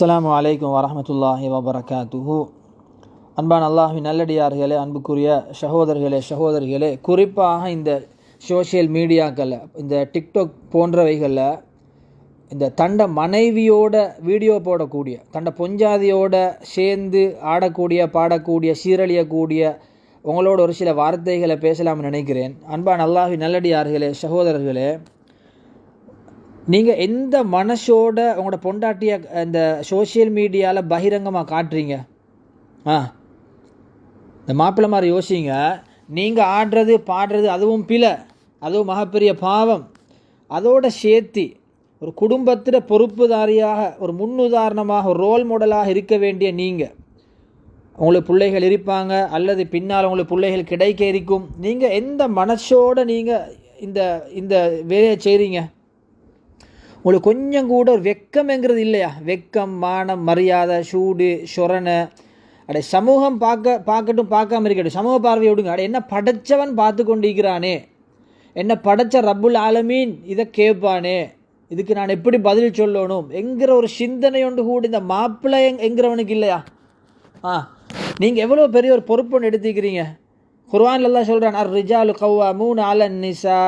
அஸ்ஸலாமு அலைக்கும் வரஹமத்துல்லாஹி வபரகாத்துஹு. அன்பான் அல்லாஹின் நல்லடியார்களே அன்புக்குரிய சகோதரர்களே சகோதரிகளே குறிப்பாக இந்த சோஷியல் மீடியாக்களில் இந்த டிக்டாக் போன்றவைகளில் இந்த தண்ட மனைவியோட வீடியோ போடக்கூடிய தண்ட பொஞ்சாதியோட சேர்ந்து ஆடக்கூடிய பாடக்கூடிய சீரழியக்கூடிய உங்களோட ஒரு சில வார்த்தைகளை பேசலாம்னு நினைக்கிறேன். அன்பான் அல்லாஹி நல்லடியார்களே சகோதரர்களே நீங்கள் எந்த மனசோட உங்களோட பொண்டாட்டியை இந்த சோஷியல் மீடியாவில் பகிரங்கமாக காட்டுறீங்க? ஆ. இந்த மாப்பிள்ளை மாதிரி யோசிங்க. நீங்கள் ஆடுறது பாடுறது அதுவும் பிழை. அதுவும் மகப்பெரிய பாவம். அதோட சேர்த்தி ஒரு குடும்பத்தில் பொறுப்புதாரியாக ஒரு முன்னுதாரணமாக ஒரு ரோல் மாடலாக இருக்க வேண்டிய நீங்கள் உங்களுக்கு பிள்ளைகள் இருப்பாங்க அல்லது பின்னால் உங்களுக்கு பிள்ளைகள் கிடைக்க இருக்கும். நீங்கள் எந்த மனசோடு நீங்கள் இந்த இந்த வேலையை செய்கிறீங்க உங்களுக்கு கொஞ்சம் கூட ஒரு வெக்கம்ங்கிறது இல்லையா? வெக்கம் மானம் மரியாதை சூடு சொரணை. அடே சமூகம் பார்க்க பார்க்கட்டும் பார்க்காம இருக்கட்டும். சமூக பார்வையை விடுங்க. அடைய என்ன படைச்சவன் பார்த்து கொண்டிருக்கிறானே? என்ன படைச்ச ரப்புல் ஆலமீன் இதை கேட்பானே? இதுக்கு நான் எப்படி பதில் சொல்லணும்? என்கிற ஒரு சிந்தனை ஒன்று கூட இந்த மாப்பிள்ளை எங் என்கிறவனுக்கு இல்லையா? ஆ நீங்கள் எவ்வளோ பெரிய ஒரு பொறுப்புன்னு எடுத்துக்கிறீங்க? குர்வான்லாம் சொல்கிறான் அர் ரிஜாலு கவ்வா மூணு அலன் நிசா.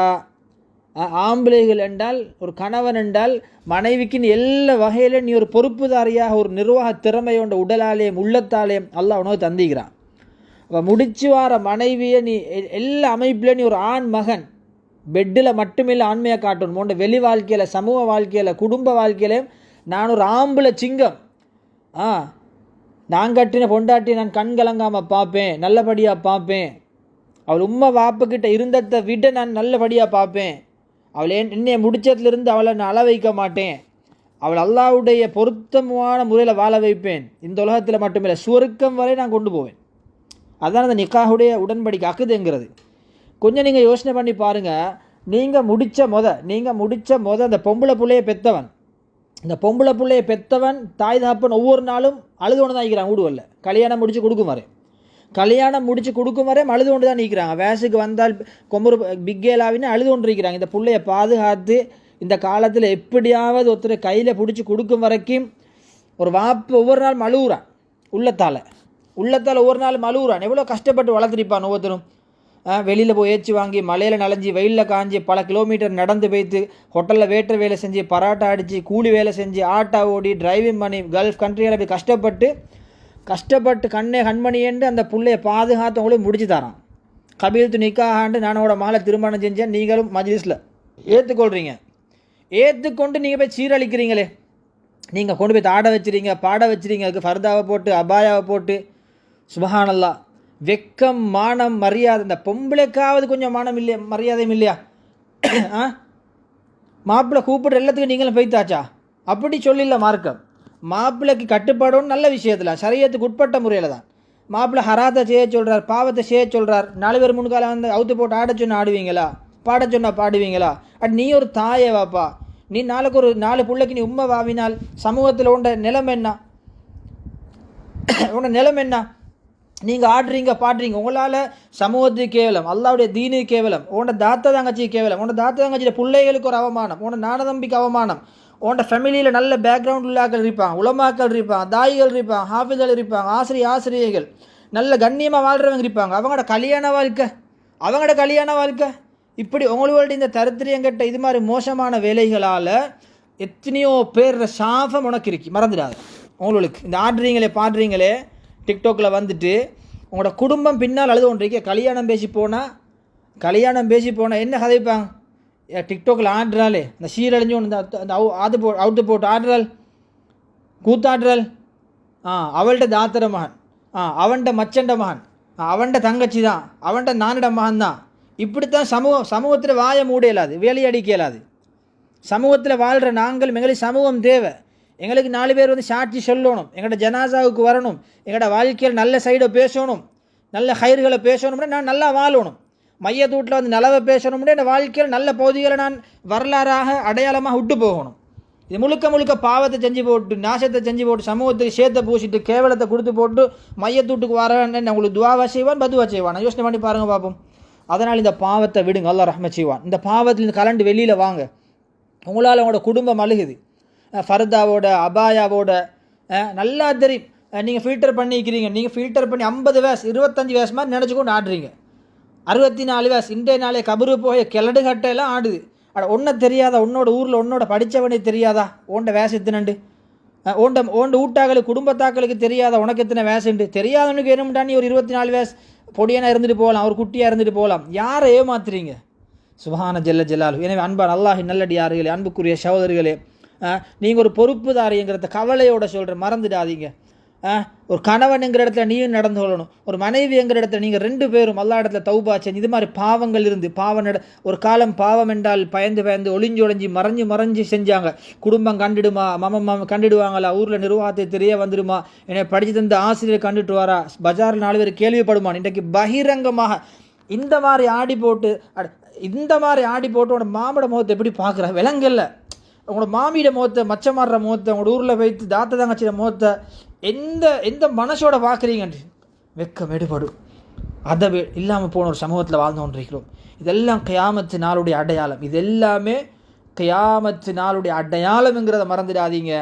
ஆம்பளைகள் என்றால் ஒரு கணவன் என்றால் மனைவிக்குன்னு எல்லா வகையில் நீ ஒரு பொறுப்புதாரியாக ஒரு நிர்வாக திறமையோட உடலாலேயும் உள்ளத்தாலேயும் அல்லாஹ் உணவு தந்திக்கிறான் அப்போ முடிச்சு வார மனைவியை நீ எல்லா அமைப்பில் நீ ஒரு ஆண் மகன் பெட்டில் மட்டுமில்லை ஆண்மையை காட்டணும். உண்ட வெளி வாழ்க்கையில் சமூக வாழ்க்கையில் குடும்ப வாழ்க்கையிலையும் நான் ஒரு ஆம்பளை சிங்கம். ஆ நான் கட்டின பொண்டாட்டி நான் கண் கலங்காமல் பார்ப்பேன் நல்லபடியாக பார்ப்பேன். அவள் உம்மை வாப்புக்கிட்ட இருந்ததை விட நான் நல்லபடியாக பார்ப்பேன். அவளை என்னை முடிச்சதுலேருந்து அவளை நான் அள வைக்க மாட்டேன். அவள் அல்லாவுடைய பொருத்தமான முறையில் வாழ வைப்பேன். இந்த உலகத்தில் மட்டுமில்லை சுவருக்கம் வரை நான் கொண்டு போவேன். அதான் அந்த நிக்காஹுடைய உடன்படிக்கை அக்குதுங்கிறது. கொஞ்சம் நீங்கள் யோசனை பண்ணி பாருங்கள் நீங்கள் முடித்த முத நீங்கள் முடித்த முத அந்த பொம்பளை பிள்ளையை பெற்றவன் இந்த பொம்பளை பிள்ளையை பெற்றவன் தாய் தகப்பன் ஒவ்வொரு நாளும் அழுது ஒன்று தான் நிற்கிறான் ஊடுவல்ல கல்யாணம் முடித்து கொடுக்கும் கல்யாணம் முடித்து கொடுக்கும் வரை அழுது கொண்டு தான் நிற்கிறாங்க வேசுக்கு வந்தால் கொம்புரு பிக்கேலாவின்னு அழுது கொண்டு இருக்கிறாங்க. இந்த பிள்ளைய பாதுகாத்து இந்த காலத்தில் எப்படியாவது ஒருத்தர் கையில் பிடிச்சி கொடுக்கும் வரைக்கும் ஒரு வாப்பு ஒவ்வொரு நாள் மழுவுறான் உள்ளத்தால். உள்ளத்தால் ஒவ்வொரு நாள் மழுவுறான். எவ்வளோ கஷ்டப்பட்டு வளர்த்துருப்பான் ஒவ்வொருத்தரும். வெளியில் போய் ஏச்சு வாங்கி மலையில் நனைஞ்சி வெயிலில் காஞ்சி பல கிலோமீட்டர் நடந்து போய்த்து ஹோட்டலில் வேட்டர் வேலை செஞ்சு பராட்டா அடித்து கூலி வேலை செஞ்சு ஆட்டோ ஓடி டிரைவிங் பண்ணி கல்ஃப் கண்ட்ரியில் போய் கஷ்டப்பட்டு கஷ்டப்பட்டு கண்ணே கண்மணியேண்டு அந்த பிள்ளைய பாதுகாத்தவங்களும் முடிச்சு தரான். கபீல்த்து நிக்காகாண்டு நானோட மாலை திருமணம் செஞ்சேன் நீங்களும் மஜ்லிஸில். ஏற்றுக்கொள்கிறீங்க ஏற்றுக்கொண்டு நீங்கள் போய் சீரழிக்கிறீங்களே. நீங்கள் கொண்டு போய் ஆட வச்சுறீங்க பாட வச்சுறீங்க அதுக்கு ஃபர்தாவை போட்டு அபாயாவை போட்டு. சுபஹானல்லா வெக்கம் மானம் மரியாதை. இந்த பொம்பளைக்காவது கொஞ்சம் மானம் இல்லையா? மரியாதையும் இல்லையா? ஆ? மாப்பிள்ளை கூப்பிட்ற எல்லாத்துக்கும் நீங்களும் போய்த்தாச்சா? அப்படி சொல்லில்ல மார்க்கம். மாப்பிள்ளைக்கு கட்டுப்பாடும் நல்ல விஷயத்தில் சரியத்துக்கு உட்பட்ட முறையில் தான். மாப்பிள்ளை ஹராத்தை செய்ய சொல்கிறார் பாவத்தை செய்ய சொல்கிறார் நாலு பேர் முன்கால வந்து அவுத்து போட்டு ஆட சொன்ன ஆடுவீங்களா? பாட சொன்னால் பாடுவீங்களா? அட் நீ ஒரு தாயே வாப்பா. நீ நாளைக்கு ஒரு நாலு பிள்ளைக்கு நீ உண்மை வாவினால் சமூகத்தில் உண்ட நிலம் என்ன? உன்னோட நிலம் என்ன? நீங்கள் ஆடுறீங்க பாடுறீங்க. உங்களால் சமூகத்துக்கு கேவலம் அல்லாவுடைய தீனு கேவலம் உன்னோட தாத்த தங்கச்சி கேவலம் உன்னோட தாத்த தங்கச்சியோட பிள்ளைகளுக்கு ஒரு அவமானம் உன்னோட நானதம்பிக்கு அவமானம். உன்ட ஃபேமிலியில் நல்ல பேக்ரவுண்ட் உள்ளாக்கள் இருப்பான் உலமாக்கள் இருப்பான் தாய்கள் இருப்பான் ஹாஃபிதல் இருப்பாங்க ஆசிரியர் ஆசிரியர்கள் நல்ல கண்ணியமாக வாழ்கிறவங்க இருப்பாங்க. அவங்களோட கல்யாண வாழ்க்கை அவங்களோட கல்யாண வாழ்க்கை. இப்படி உங்களோட இந்த தரித்திரியங்கிட்ட இது மாதிரி மோசமான வேலைகளால் எத்தனையோ பேர் சாபம் உனக்கு இருக்கு. மறந்துடாது. உங்களுக்கு இந்த ஆடுறீங்களே பாடுறீங்களே டிக்டாக்கில் வந்துட்டு உங்களோட குடும்பம் பின்னால் அழுது ஒன்றைக்கே கல்யாணம் பேசி போனால் கல்யாணம் பேசி போனால் என்ன கதைப்பாங்க? டிக்டாக்கில் ஆடுறாளே. இந்த சீரழிஞ்சு ஒன்று இந்த அது போ அவுத்து போட்டு ஆடுறாள். கூத்தாடுறாள். ஆ அவள்கிட்ட தாத்திர மகன். ஆ அவன்கிட்ட மச்சண்ட மகன். அவன்கிட்ட தங்கச்சி தான். அவன்கிட்ட நானிட மகன் தான். இப்படித்தான் சமூகம் சமூகத்தில் வாய மூட இயலாது வேலையடிக்க இயலாது. சமூகத்தில் வாழ்கிற நாங்கள் எங்களுக்கு சமூகம் தேவை. எங்களுக்கு நாலு பேர் வந்து சாட்சி சொல்லணும். எங்களோட ஜனாசாவுக்கு வரணும். எங்களோட வாழ்க்கையில் நல்ல சைடை பேசணும். நல்ல ஹயிர்களை பேசணும்னா நான் நல்லா வாழணும். மையத்தூட்டில் வந்து நிலவை பேசணும்னே என் வாழ்க்கையில் நல்ல பகுதிகளை நான் வரலாறாக அடையாளமாக விட்டு போகணும். இது முழுக்க முழுக்க பாவத்தை செஞ்சு போட்டு நாசத்தை செஞ்சு போட்டு சமூகத்துக்கு சேத்தை பூசிட்டு கேவலத்தை கொடுத்து போட்டு மையத்தூட்டுக்கு வரேன்னு உங்களுக்கு துவாவா செய்வான் பதுவா செய்வான். யோசனை பண்ணி பாருங்கள் பார்ப்போம் அதனால் இந்த பாவத்தை விடுங்க. அல்லா ரஹ்ம செய்வான். இந்த பாவத்தில் கலண்டு வெளியில் வாங்க. உங்களால் உங்களோட குடும்பம் அழுகுது. ஃபர்தாவோட அபாயாவோட நல்லா தெரியும். நீங்கள் ஃபில்டர் பண்ணிக்கிறீங்க. நீங்கள் ஃபில்டர் பண்ணி ஐம்பது வயசு இருபத்தஞ்சி வயசு மாதிரி நினச்சி கொண்டு ஆடுறீங்க. அறுபத்தி நாலு வயசு இன்றைய நாளே கபரு போய் கிளடு கட்டையெல்லாம் ஆடுது. அட ஒன்றை தெரியாதா? உன்னோட ஊரில் உன்னோட படித்தவனே தெரியாதா? ஓண்ட வேச எத்தனண்டு ஓண்ட ஓண்ட ஊட்டாக்களுக்கு குடும்பத்தாக்களுக்கு தெரியாதா? உனக்கு எத்தனை வேசுண்டு தெரியாதவனுக்கு வேணும்டா நீ? ஒரு இருபத்தி நாலு வயசு பொடியனாக இருந்துட்டு போகலாம் ஒரு குட்டியாக இருந்துட்டு போகலாம் யாரை ஏமாத்துறீங்க? சுபான ஜெல்ல ஜெல்லாலு எனவே அன்பான் நல்லடி நல்லடியார்களே அன்புக்குரிய சகோதரிகளே நீங்கள் ஒரு பொறுப்புதாரிங்கிறத கவலையோட சொல்கிற மறந்துடாதீங்க. ஒரு கணவனுங்கிற இடத்துல நீயும் நடந்து கொள்ளணும். ஒரு மனைவிங்கிற இடத்துல நீங்கள் ரெண்டு பேரும் எல்லா இடத்துல தௌபா செஞ்சு இது மாதிரி பாவங்கள் இருந்து பாவம் ஒரு காலம் பாவம் என்றால் பயந்து பயந்து ஒளிஞ்சு ஒளிஞ்சு மறைஞ்சு மறைஞ்சு செஞ்சாங்க. குடும்பம் கண்டுடுமா? மமம் மாமன் கண்டுடுவாங்களா? ஊரில் நிர்வாகத்தை தெரிய வந்துடுமா? என்னை படித்து தந்த ஆசிரியர் கண்டுட்டு வாரா பஜாரில் நாலு பேர் கேள்விப்படுமா? இன்றைக்கு பகிரங்கமாக இந்த மாதிரி ஆடி போட்டு இந்த மாதிரி ஆடி போட்டு உன்னோட மாமட முகத்தை எப்படி பார்க்குற? விலங்கல்ல உங்களோட மாமியிட முகத்தை மச்சமாடுற முகத்தை உங்களோட ஊரில் வைத்து தாத்த தங்கச்சியோட முகத்தை எந்த எந்த மனசோட பார்க்குறீங்கன்றி வெக்கம் எடுபடும் அதை இல்லாமல் போன ஒரு சமூகத்தில் வாழ்ந்து கொண்டிருக்கிறோம். இதெல்லாம் கயாமத்து நாளுடைய அடையாளம். இது எல்லாமே கயாமத்து நாளுடைய அடையாளம்ங்கிறத மறந்துடாதீங்க.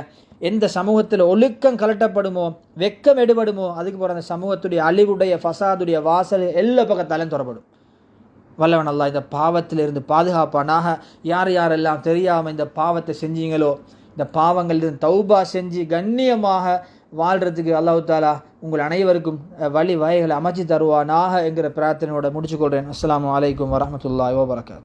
எந்த சமூகத்தில் ஒழுக்கம் கலட்டப்படுமோ வெக்கம் எடுபடுமோ அதுக்கு போகிற அந்த சமூகத்துடைய அழிவுடைய ஃபசாதுடைய வாசல் எல்லா பக்கத்தாலும் தொடரப்படும் வல்லவன் அல்லாஹ் இந்த பாவத்திலிருந்து பாதுகாப்பானாக. யார் யாரெல்லாம் தெரியாமல் இந்த பாவத்தை செஞ்சீங்களோ இந்த பாவங்களிலிருந்து தௌபா செஞ்சு கண்ணியமாக வாழ்கிறதுக்கு அல்லாஹு தாலா உங்கள் அனைவருக்கும் வழி வகைகளை அமைச்சு தருவானாக என்கிற பிரார்த்தனையோட முடிச்சுக்கொள்கிறேன் அஸ்லாம் வலைக்கம் வரமத்துல்லா வபரகாத்.